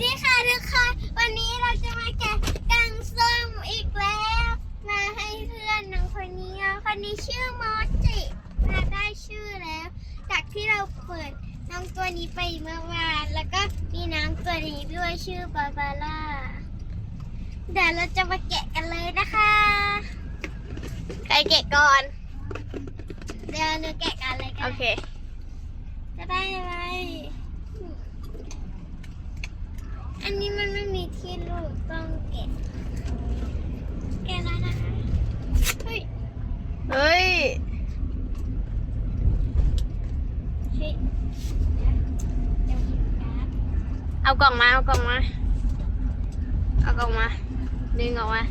ดีค่ะทุกคน วันนี้เราจะมาแกะกังส้มอีกแล้ว มาให้เพื่อนน้องคนนี้อะคนนี้ชื่อมอจิมาได้ชื่อแล้ว จากที่เราเปิดน้องตัวนี้ไปเมื่อวาน แล้วก็มีน้องตัวนี้ด้วยชื่อบาบาร่า เดี๋ยวเราจะมาแกะกันเลยนะคะ ใครแกะก่อน เดี๋ยวหนูแกะกันเลยกันโอเคจะได้อะไร อันนี้มันไม่มีที่ลูกต้องเก็บแกะแล้วนะคะ เฮ้ย เฮ้ย เฮ้ยเดี๋ยวเดี๋ยวหยิบการ์ดเอากล่องมา เอากล่องมา เอากล่องมา ดึงออกมา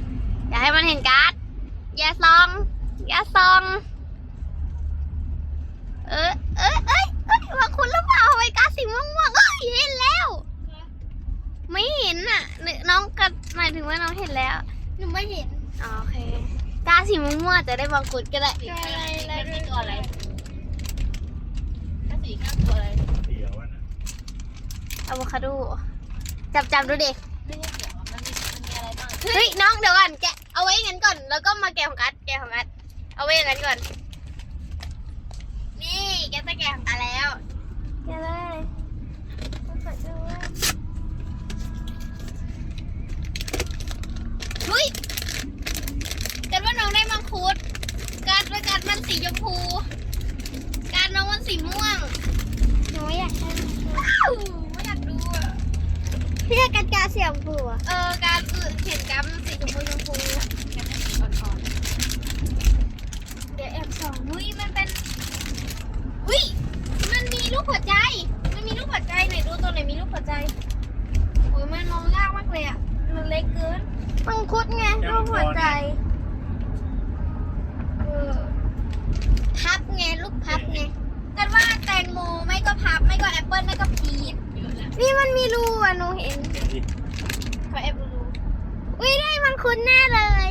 อย่าให้มันเห็นการ์ด อย่าซอง อย่าซอง เออเอยเอ้ หนูไม่เห็นอ๋อโอเคการ์ดสีม่วงๆจะได้บางกุดก็ได้อะไรอะไรนี่ตัวอะไรถ้าสีข้างตัวอะไรเขียวอะนะอะโวคาโดจับจับดูดิไม่ใช่เขียวอะมันมีมันมีอะไรบ้างเฮ้ยน้องเดี๋ยวก่อนแกะเอาไว้อย่างนั้นก่อน แล้วก็มาแกะของกัดแกะของกัดเอาไว้อย่างนั้นก่อน นี่แกะจะแกะของกัดแล้วแกะเลยต้องกดด้วย เฮ้ยกัดว่าน้ องได้มังคุดกัดว่ากัดมันสีชมพูกัดน้องมันสีม่วงหนูไม่อยากได้มันคือว้าวไม่อยากดูอะพี่จะกันกาเสียงผัวเออการคือเห็นกัดมันสีชมพูชมพูแค่ไม่สีอ่อนเดี๋ยวแอบส่องเฮ้ยมันเป็นเฮ้ยมันมีรูปหัวใจ มันมีรูปหัวใจไหนดูตัวไหนมีรูปหัวใจโอ้ยมันมองยากมากเลยอะมันเล็กเกินมังคุดไงรูปหัวใจ เออ พับไงลูกพับไง กันว่าแตงโมไม่ก็พับไม่ก็แอปเปิ้ลไม่ก็พีช ๆเยอะแล้ว นี่ มันมีรูอะหนูเห็นขอแอบดูดูอุ้ยได้มังคุดแน่เลย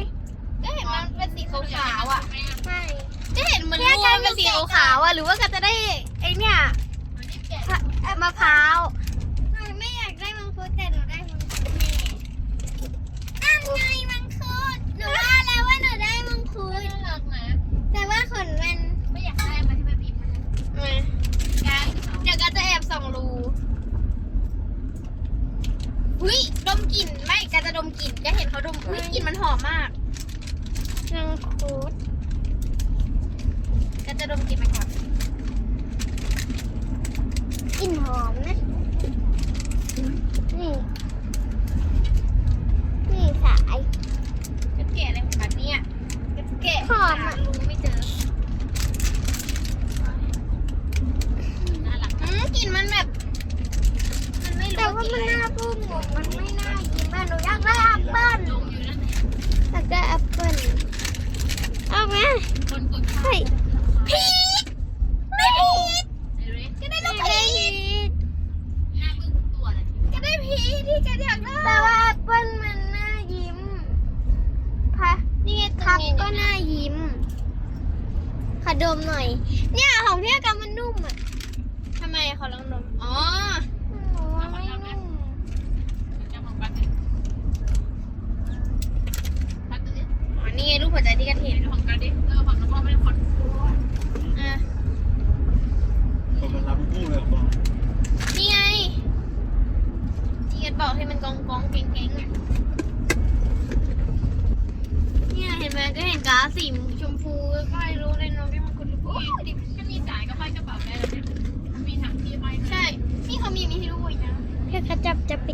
ก็เห็นมันเป็นสีขาวๆอะใช่ก็เห็นมันเนี่ยรูการมันเป็นสีดูแกะขาวๆอะหรือว่าก็จะได้ไอเนี่ยมันนี่แกะมะพร้าว หนูไม่อยากได้มังคุดแต่หนูได้มังคุดแน่นั่นไงมังคุดหนูว่าแล้วว่าหนูได้มังคุด น่ารักนะ แต่ว่าขนมัน ไม่อยากได้มันที่มันบีบมัน การเดี๋ยวก็จะแอบส่องรูหุ้ยดมกลิ่นไม่ก็จะดมกลิ่นก็เห็นเขาดมหุ้ยกลิ่น มันหอมมากมังคุดก็จะดมกลิ่นไปก่อนกลิ่นหอมนะ นี่ นี่สายจะแกะอะไรของกันเนี่ยจะแกะหอมอะรูไม่เจอน่ารักอืมกลิ่นมันแบบ มันไม่รู้แต่ว่ามันหน้าบุ้งอะมันไม่น่ายิ้มอะหนูอยากได้แอปเปิ้ลลงอยู่นั่นแหละ อยากได้แอปเปิ้ลเอาไหมคนกดข้าวเฮ้ยพีชไม่พีชในเรสก็ได้ไม่ลูกได้พีพีชหน้าบึ้งตัวเลยก็ได้พีที่แกอยากได้แต่ว่าแอปเปิ้ลมันน่ายิ้มพะนี่ไงตรพังบนี้ก็น่ายิ้มขอดมหน่อย เนี่ยของพี่กำมันนุ่มอะทำไมเขาลองดม อ๋อโอ้ยไม่นุ่ม จะมองปักเลยปักเลย อ๋อ นี่ไงรูปหัวใจที่กันเห็น เป็นของกันดิเออของน้องพ่อไม่ได้คน อะ คนมันรับคู่เลยบอก นี่ไง ที่กันบอกให้มันก องกองๆเก่งๆอะเนี่ยเห็นไหมก็เห็นกราฟสีชมพูก็ไม่รู้เลยน้องที่มันคุณโอ้ยดิก็มีสายก็ห้อยกระเป๋าได้แล้วเนี่ยมีถังที่ห้อยใช่นี่เขามีมีให้ดูอีกนะพี่กระจับจะปิด